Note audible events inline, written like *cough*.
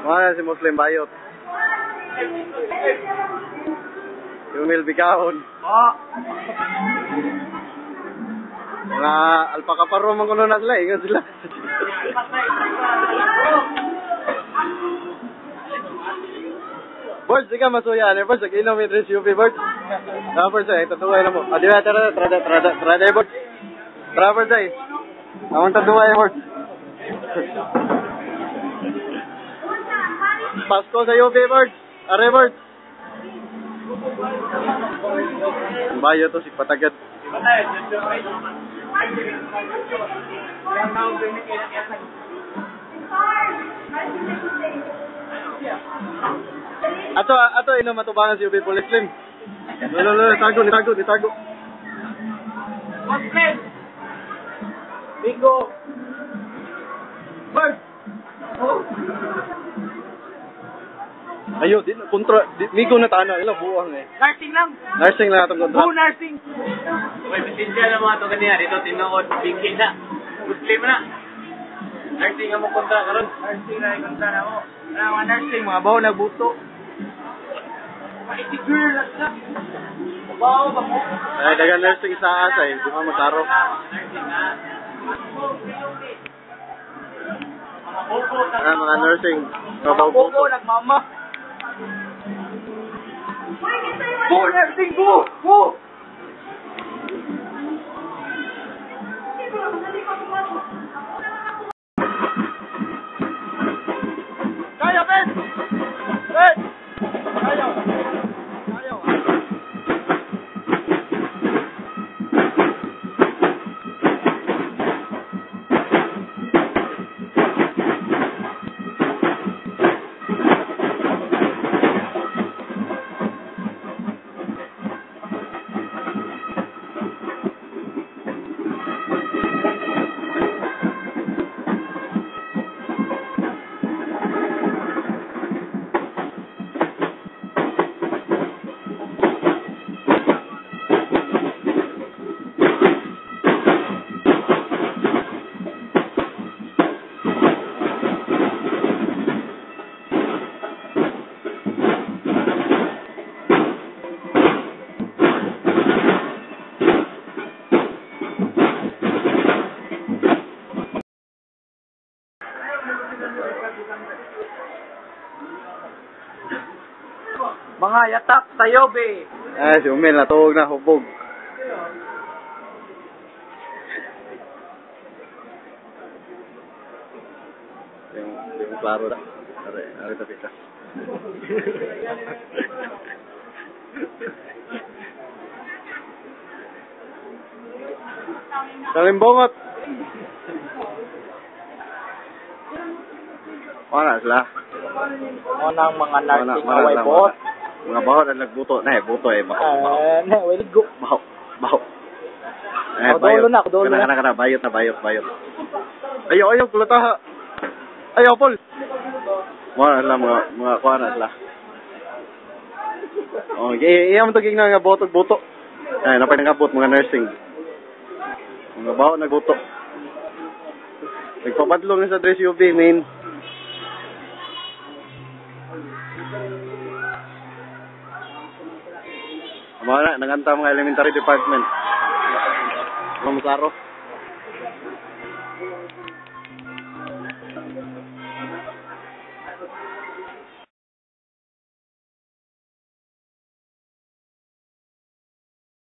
Mga si Muslim Bayot. Yung Mil Bicahon. Oh. Mga alpaka paro man kuno na sila, ingat sila. Birds, di ka masuya. Ano, Birds, nag-inom yung dress UP, Birds. Ah, Birds, ay, tatuwa na mo. Ah, di ba, tara, tara, tara, tara, Birds. Tara, Birds, ay. Awang tatuwa yung Birds. *laughs* Pasko sa UP, Birds. Are, Birds. Bayo to, si Patagat. Ato, ato, ino matubangan si UP Police Slim. Lolo, lolo, tago, tago, tago. Muslim! Bingo! Bird! Oh! Ayo, di kontra, di, migo na tana, ila buwang eh. Nursing lang! Nursing na atong kontra. Go nursing! Uy, bisensya na mga ito kanina. Dito tinuod, bingki na. Muslim na. Nursing ang mo kontra karon. Nursing na ikon na mo. Ano mga nursing, mga bawo nagbuto. Iti girl, na. Bawo ba mo? Ay, dagan nursing sa asa eh, di mo makaro. Nursing na. Mga nursing, Mga bobo, po. nagmama. Go nursing, go! Go! Mga yatak sa yobe. Ay, si Umil, natuog na, hubog. Yung, yung klaro na. Are, are tapi ka. Kalimbongot. Wala sila. Unang mga wala away bot. Mga bahot ang nagbuto. Na eh, buto eh. Baho, baho. Eh, na, wala go. Baho, baho. Oh, dolo na, dolo kana, na. kana, kana, bayot na, bayot, bayot. Ayaw, ayaw, kulataha. Ayaw, Paul. Mga lang, mga, mga kuha na sila. Oh, iya, iya mo to gigna nga boto, buto. Ay, napay nangabot mga nursing. Mga baho nagbuto. Nagpapadlong na sa dress UV, main. Na, naganta mga elementary department. Mga musaro.